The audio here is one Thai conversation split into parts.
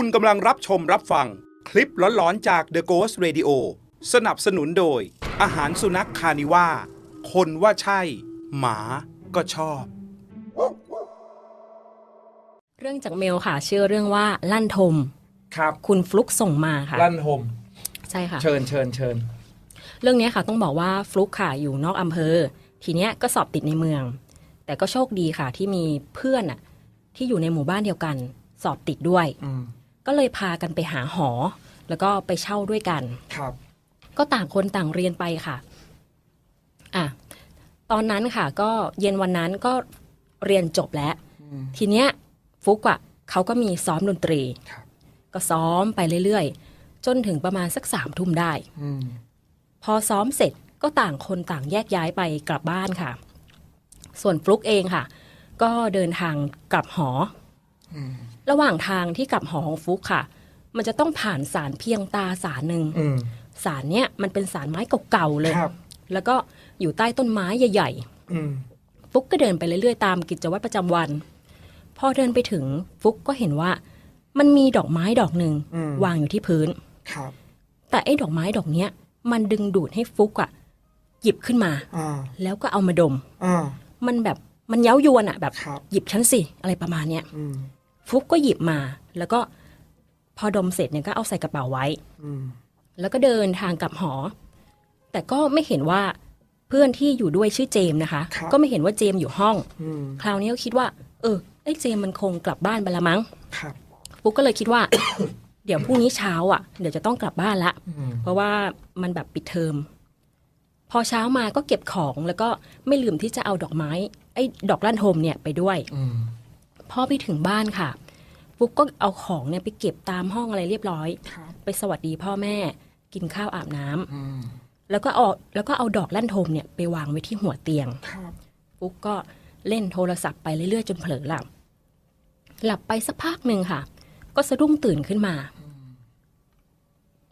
คุณกำลังรับชมรับฟัง คลิปหลอนๆจาก The Ghost Radio สนับสนุนโดย อาหารสุนัขคานิว่า คนว่าใช่ หมาก็ชอบ เรื่องจากเมลค่ะ ชื่อเรื่องว่าลั่นทม ครับ คุณฟลุกส่งมาค่ะ ลั่นโฮมใช่ค่ะ เชิญเชิญเชิญ เรื่องนี้ค่ะต้องบอกว่าฟลุกค่ะอยู่นอกอำเภอ ทีเนี้ยก็สอบติดในเมือง แต่ก็โชคดีค่ะที่มีเพื่อนอะที่อยู่ในหมู่บ้านเดียวกัน สอบติดด้วยอืม ก็เลยพากันไปหาหอ แล้วก็ไปเช่าด้วยกัน ครับ ก็ต่างคนต่างเรียนไปค่ะอะ ตอนนั้นค่ะ ก็เย็นวันนั้นก็เรียนจบแล้ว ทีเนี้ยฟุกอะเขาก็มีซ้อมดนตรี ครับ ก็ซ้อมไปเรื่อยๆ จนถึงประมาณสักสามทุ่มได้ อืมพอซ้อมเสร็จก็ต่างคนต่างแยกย้ายไปกลับบ้านค่ะ ส่วนฟลุกเองค่ะ ก็เดินทางกลับหออ ระหว่างทางที่กลับหอของฟลุกค่ะ มันจะต้องผ่านสารเพียงตาสารหนึ่งอืมสารเนี้ยมันเป็นสารไม้เก่าๆเลยครับแล้วก็อยู่ใต้ต้นไม้ใหญ่อืมๆฟุกก็เดินไปเรื่อยๆตามกิจวัตรประจำวัน พอเดินไปถึงฟุกก็เห็นว่า มันมีดอกไม้ดอกหนึ่งวางอยู่ที่พื้นครับแต่ไอ้ดอกไม้ดอกเนี้ย มันดึงดูดให้ฟุกอะหยิบขึ้นมาอ่าแล้วก็เอามาดมอ่ามันแบบมันเย้ายวนอะแบบครับหยิบฉันสิอะไรประมาณเนี้ยอืม ฟุกก็หยิบมา แล้วก็พอดมเสร็จเนี่ยก็เอาใส่กระเป๋าไว้อืมแล้วก็เดินทางกลับหอ แต่ก็ไม่เห็นว่าเพื่อนที่อยู่ด้วยชื่อเจมส์นะคะครับก็ไม่เห็นว่าเจมส์อยู่ห้องอืมคราวนี้ก็คิดว่า เออไอ้เจมส์มันคงกลับบ้านไปละมั้งครับฟุกก็เลยคิดว่า เดี๋ยวพรุ่งนี้เช้าอะ เดี๋ยวจะต้องกลับบ้านละอืมเพราะว่ามันแบบปิดเทอมพอเช้ามาก็เก็บของแล้วก็ไม่ลืมที่จะเอาดอกไม้ ไอ้ดอกลั่นโทมเนี่ยไปด้วยอืม พอไปถึงบ้านค่ะฟุกก็เอาของเนี่ยไปเก็บตามห้องอะไรเรียบร้อยครับไปสวัสดีพ่อแม่กินข้าวอาบน้ำอืมแล้วก็เอาแล้วก็เอาดอกลั่นโทมเนี่ยไปวางไว้ที่หัวเตียงครับฟุกก็เล่นโทรศัพท์ไปเรื่อยๆจนเผลอหลับ หลับไปสักพักหนึ่งค่ะ ก็สะดุ้งตื่นขึ้นมา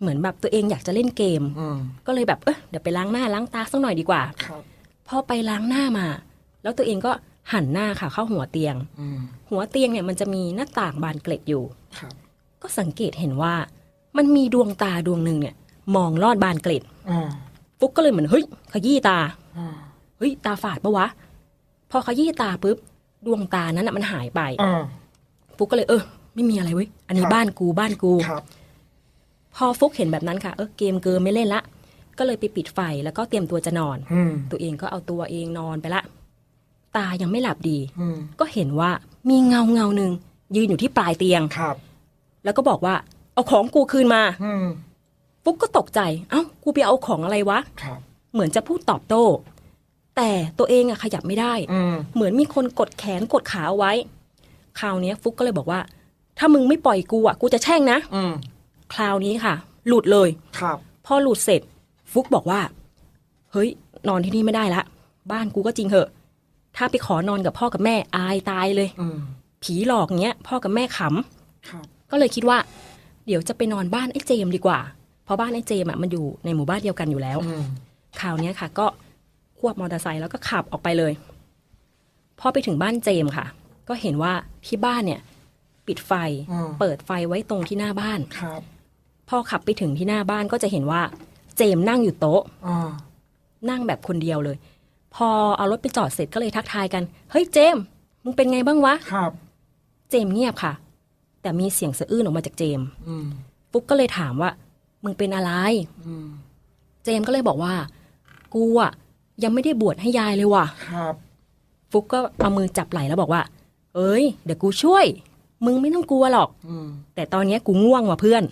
เหมือนแบบตัวเองอยากจะเล่นเกมอืมก็เลยแบบเออเดี๋ยวไปล้างหน้าล้างตาสักหน่อยดีกว่าครับพอไปล้างหน้ามา แล้วตัวเองก็ หันหน้าค่ะเข้าหัวเตียงอืมหัวเตียงเนี่ยมันจะมีหน้าต่างบานเกล็ดอยู่ครับก็สังเกตเห็นว่า มันมีดวงตาดวงหนึ่งเนี่ย มองลอดบานเกล็ดอ่าฟุกก็เลยเหมือนเฮ้ยขยี้ตาอ่าเฮ้ยตาฝาดปะวะ พอขยี้ตาปุ๊บดวงตานั้นอะมันหายไปอ่าฟุกก็เลยเออ ไม่มีอะไรเว้ยอันนี้ครับบ้านกูบ้านกูครับพอฟุกเห็นแบบนั้นค่ะเออเกมเกินไม่เล่นละก็เลยไปปิดไฟแล้วก็เตรียมตัวจะนอนอืมตัวเองก็เอาตัวเองนอนไปละ ตายังไม่หลับดีอืมก็เห็นว่ามีเงาเงาหนึ่งยืนอยู่ที่ปลายเตียงครับ แล้วก็บอกว่า เอาของกูคืนมาอืมฟุกก็ตกใจ เอ้า กูไปเอาของอะไรวะครับเหมือนจะพูดตอบโต้ แต่ตัวเองอะขยับไม่ได้อืมเหมือนมีคนกดแขนกดขาเอาไว้ คราวเนี้ยฟุกก็เลยบอกว่า ถ้ามึงไม่ปล่อยกูอะกูจะแช่งนะอืมคราวนี้ค่ะ หลุดเลย ครับ พอหลุดเสร็จ ฟุกบอกว่า เฮ้ย นอนที่นี่ไม่ได้ละ บ้านกูก็จริงเหอะ ถ้าไปขอนอนกับพ่อกับแม่อายตายเลยอืมผีหลอกเงี้ย พ่อกับแม่ขครับำก็เลยคิดว่า เดี๋ยวจะไปนอนบ้านไอ้เจมส์ดีกว่า เพราะบ้านไอ้เจมส์อะมันอยู่ในหมู่บ้านเดียวกันอยู่แล้วอืมคราวเนี้ยค่ะ ก็ควบมอเตอร์ไซค์แล้วก็ขับออกไปเลยพอไปถึงบ้านเจมส์ค่ะ ก็เห็นว่าที่บ้านเนี่ย ปิดไฟอืมเปิดไฟไว้ตรงที่หน้าบ้านครับพอขับไปถึงที่หน้าบ้านก็จะเห็นว่า เจมส์นั่งอยู่โต๊ะอ่านั่งแบบคนเดียวเลย พอเอารถไปจอดเสร็จก็เลยทักทายกัน เฮ้ยเจมส์มึงเป็นไงบ้างวะ ครับ เจมส์เงียบค่ะ แต่มีเสียงสะอื้นออกมาจากเจมส์อืมฟุกก็เลยถามว่า มึงเป็นอะไรอืมเจมส์ก็เลยบอกว่า กูอะยังไม่ได้บวชให้ยายเลยว่ะ ครับ ฟุกก็เอามือจับไหล่แล้วบอกว่า เอ้ย เดี๋ยวกูช่วย มึงไม่ต้องกลัวหรอกอืมแต่ตอนเนี้ยกูง่วงว่ะเพื่อน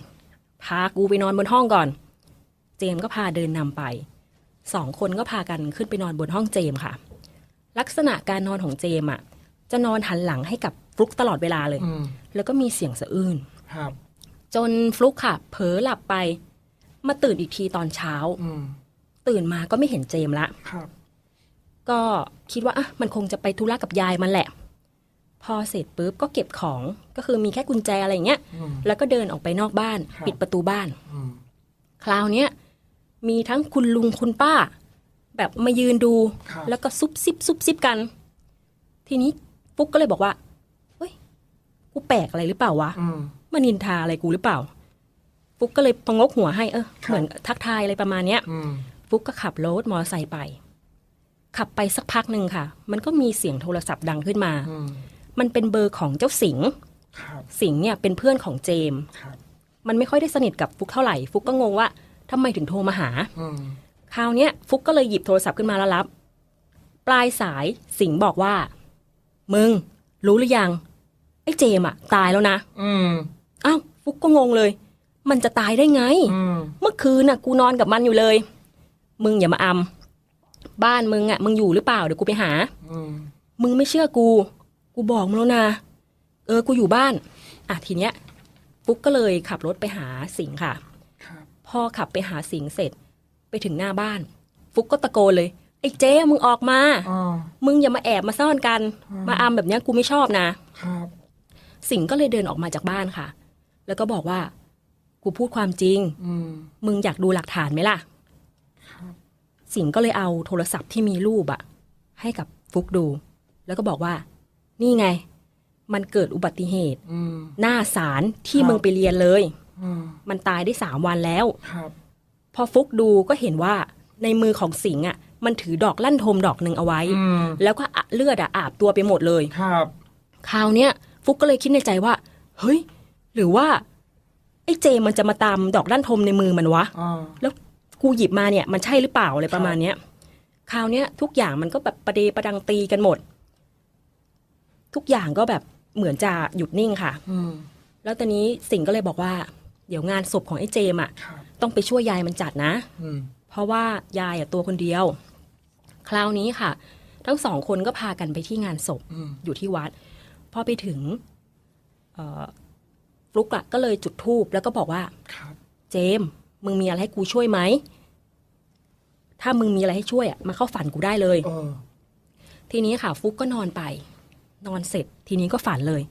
พากูไปนอนบนห้องก่อน เจมส์ก็พาเดินนำไป สองคนก็พากันขึ้นไปนอนบนห้องเจมส์ค่ะ ลักษณะการนอนของเจมส์อะจะนอนหันหลังให้กับฟลุกตลอดเวลาเลยอืมแล้วก็มีเสียงสะอื้นครับจนฟลุกค่ะ เผลอหลับไป มาตื่นอีกทีตอนเช้าอืมตื่นมาก็ไม่เห็นเจมส์ละครับก็คิดว่าอะมันคงจะไปธุระกับยายมันแหละ พอเสร็จปุ๊บก็เก็บของก็คือมีแค่กุญแจอะไรอย่างเงี้ยอืมแล้วก็เดินออกไปนอกบ้านครับปิดประตูบ้านอืมคราวเนี้ย มีทั้งคุณลุงคุณป้า แบบมายืนดูครับแล้วก็ซุบซิบซุบซิบกัน ทีนี้ฟุกก็เลยบอกว่าเฮ้ยกูแปลกอะไรหรือเปล่าวะอืมมานินทาอะไรกูหรือเปล่า ฟุกก็เลยพงกหัวให้เออครับเหมือนทักทายอะไรประมาณเนี้ยอืมฟุกก็ขับรถมอเตอร์ไซค์ไป ขับไปสักพักหนึ่งค่ะ มันก็มีเสียงโทรศัพท์ดังขึ้นมาอืมมันเป็นเบอร์ของเจ้าสิงห์ครับสิงห์เนี่ยเป็นเพื่อนของเจมส์ครับมันไม่ค่อยได้สนิทกับฟุกเท่าไหร่ ฟุกก็งงว่า ทำไมถึงโทรมาหาอืมคราวเนี้ย ฟุกก็เลยหยิบโทรศัพท์ขึ้นมาแล้วรับ ปลายสายสิงห์บอกว่า มึง รู้หรือยัง ไอ้เจมส์อะตายแล้วนะอืมอ้าวฟุกก็งงเลย มันจะตายได้ไงอืมเมื่อคืนน่ะ กูนอนกับมันอยู่เลย มึงอย่ามาอำบ้านมึงอะมึงอยู่หรือเปล่าเดี๋ยวกูไปหาอืมมึงไม่เชื่อกู กูบอกมึงแล้วนะเออ กูอยู่บ้าน อะทีเนี้ยฟุกก็เลยขับรถไปหาสิงห์ค่ะครับ พอขับไปหาสิงห์เสร็จ ไปถึงหน้าบ้าน ฟุกก็ตะโกนเลยไอ้เจ๊มึงออกมาอ่ามึงอย่ามาแอบมาซ่อนกัน มาอำแบบเนี้ยกูไม่ชอบนะครับสิงห์ก็เลยเดินออกมาจากบ้านค่ะ แล้วก็บอกว่า กูพูดความจริงอืมมึงอยากดูหลักฐานไหมล่ะสิงห์ก็เลยเอาโทรศัพท์ที่มีรูปอะให้กับฟุกดู แล้วก็บอกว่า นี่ไง มันเกิดอุบัติเหตุอืมหน้าศาลที่ครับมึงไปเรียนเลยอื มมันตายได้สามวันแล้วครับ พอฟุกดูก็เห็นว่าในมือของสิงห์อะมันถือดอกลั่นทมดอกหนึ่งเอาไว้อืมแล้วก็อะเลือดอะอาบตัวไปหมดเลยครับ คราวเนี้ยฟุกก็เลยคิดในใจว่า เฮ้ย หรือว่า ไอ้เจมันจะมาตามดอกลั่นทมในมือมันวะอ่าแล้วกูหยิบมาเนี่ยมันใช่หรือเปล่าอะไรประมาณเนี้ยคราวเนี้ยทุกอย่างมันก็แบบประเดประดังตีกันหมด ทุกอย่างก็แบบเหมือนจะหยุดนิ่งค่ะอืมแล้วตอนนี้สิงห์ก็เลยบอกว่าเดี๋ยวงานศพของไอ้เจมอะครับต้องไปช่วยยายมันจัดนะอืมเพราะว่ายายอะตัวคนเดียว คราวนี้ค่ะ ทั้งสองคนก็พากันไปที่งานศพอืมอยู่ที่วัดพอไปถึงเอ่อฟลุกอะก็เลยจุดธูปแล้วก็บอกว่าครับเจมส์มึงมีอะไรให้กูช่วยไหม ถ้ามึงมีอะไรให้ช่วยอะมาเข้าฝันกูได้เลยเออทีนี้ค่ะ ฟุกก็นอนไป นอนเสร็จ ทีนี้ก็ฝันเลย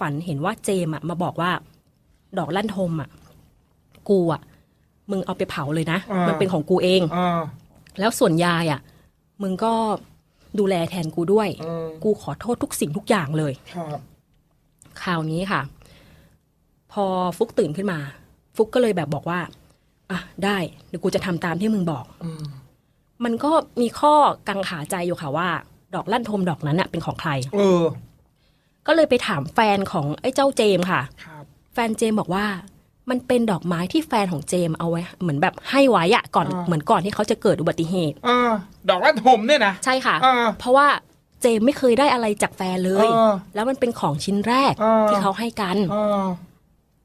ฝันเห็นว่าเจมส์อะมาบอกว่า ดอกลั่นทมอะกูอะมึงเอาไปเผาเลยนะอ่ามัมันเป็นของกูเองอ่าแล้วส่วนยายอะมึงก็ดูแลแทนกูด้วยอืมกูขอโทษทุกสิ่งทุกอย่างเลยครับคราวนี้ค่ะ พอฟุกตื่นขึ้นมา ฟุกก็เลยแบบบอกว่า อะได้เดี๋ยวกูจะทำตามที่มึงบอกอืมมันก็มีข้อกังขาใจอยู่ค่ะว่า ดอกลั่นทมดอกนั้นน่ะเป็นของใคร เออ ก็เลยไปถามแฟนของไอ้เจ้าเจมส์ค่ะครับ แฟนเจมส์บอกว่า มันเป็นดอกไม้ที่แฟนของเจมส์เอาไว้ เหมือนแบบให้ไว้อะก่อนอ่า เหมือนก่อนที่เขาจะเกิดอุบัติเหตุ เออดอกลั่นทมเนี่ยนะ ใช่ค่ะเออเพราะว่าเจมส์ไม่เคยได้อะไรจากแฟนเลยเออแล้วมันเป็นของชิ้นแรกเออที่เขาให้กัน เออ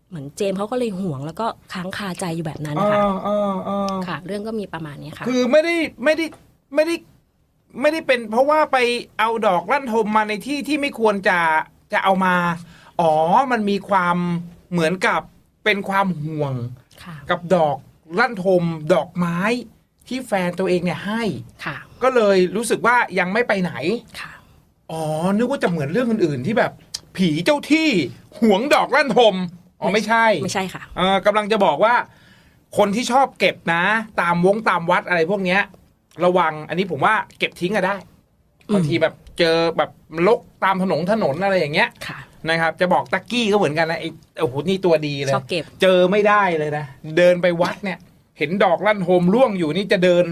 เหมือนเจมส์เขาก็เลยห่วงแล้วก็ค้างคาใจอยู่แบบนั้นเอค่ะอเออเออค่ะ เรื่องก็มีประมาณเนี้ยค่ะ คือไม่ได้ไม่ได้ไม่ได้ไม่ได้เป็น เพราะว่าไปเอาดอกลั่นทมมาในที่ที่ไม่ควรจะจะเอามา อ๋อมันมีความเหมือนกับเป็นความห่วงค่ะกับดอกลั่นทมดอกไม้ที่แฟนตัวเองเนี่ยให้ค่ะ ก็เลยรู้สึกว่ายังไม่ไปไหนค่ะอ๋อนึกว่าจะเหมือนเรื่องอื่นๆที่แบบ ผีเจ้าที่หวงดอกลั่นทมอ๋อไม่ใช่ ไม่ใช่ค่ะเออกำลังจะบอกว่า คนที่ชอบเก็บนะ ตามวงตามวัดอะไรพวกเนี้ย ระวังอันนี้ผมว่าเก็บทิ้งอะได้อืมบางทีแบบเจอแบบ ลกตามถนนถนนอะไรอย่างเงี้ยค่ะ นะครับ จะบอกตักกี้ก็เหมือนกันนะไอ้โอ้โหนี่ตัวดีเลยชอบเก็บ เจอไม่ได้เลยนะ เดินไปวัดเนี่ย เห็นดอกลั่นโฮมร่วงอยู่นี่จะเดิน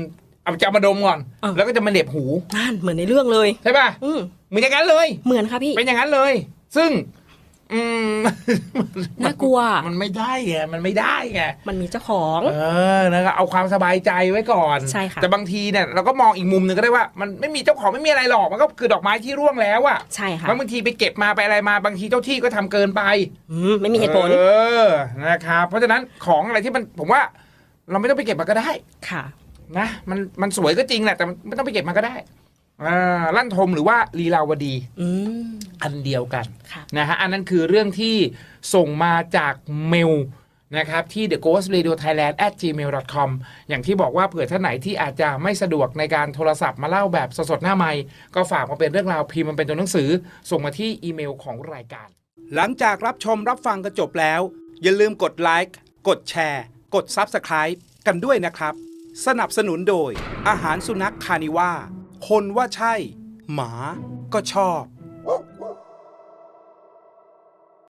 เอาจะเอามาดมก่อนอ้าวแล้วก็จะมาเหน็บหูนั่นเหมือนในเรื่องเลย ใช่ป่ะอืมเหมือนอย่างนั้นเลย เหมือนค่ะพี่ เป็นอย่างนั้นเลย ซึ่ง อืมน่ากลัว มันไม่ได้ไงมันไม่ได้ไงมันมีเจ้าของ เออนะครับเอาความสบายใจไว้ก่อนใช่ค่ะแต่บางทีเนี่ยเราก็มองอีกมุมหนึ่งก็ได้ว่า มันไม่มีเจ้าของไม่มีอะไรหรอกมันก็คือดอกไม้ที่ร่วงแล้วอะใช่ค่ะแล้วบางทีไปเก็บมาไปอะไรมาบางทีเจ้าที่ก็ทำเกินไปอืมไม่มีเหตุผลเออนะครับเพราะฉะนั้นของอะไรที่มันผมว่า เราไม่ต้องไปเก็บมาก็ได้ค่ะ นะ มันมันสวยก็จริงแหละแต่มันไม่ต้องไปเก็บมาก็ได้ อ่าลั่นทมหรือว่าลีลาวดีอืมอันเดียวกันค่ะนะฮะอันนั้นคือเรื่องที่ส่งมาจากเมลนะครับที่ the ghost radio thailand at gmail com อย่างที่บอกว่าเผื่อท่านไหนที่อาจจะไม่สะดวกในการโทรศัพท์มาเล่าแบบสดๆหน้าไมค์ก็ฝากมาเป็นเรื่องราวพิมพ์มันเป็นตัวหนังสือ ส่งมาที่อีเมลของรายการ หลังจากรับชมรับฟังกันจบแล้ว อย่าลืมกดไลค์กดแชร์ กด Subscribe กันด้วยนะครับ สนับสนุนโดยอาหารสุนัขคานิว่า คนว่าใช่ หมาก็ชอบ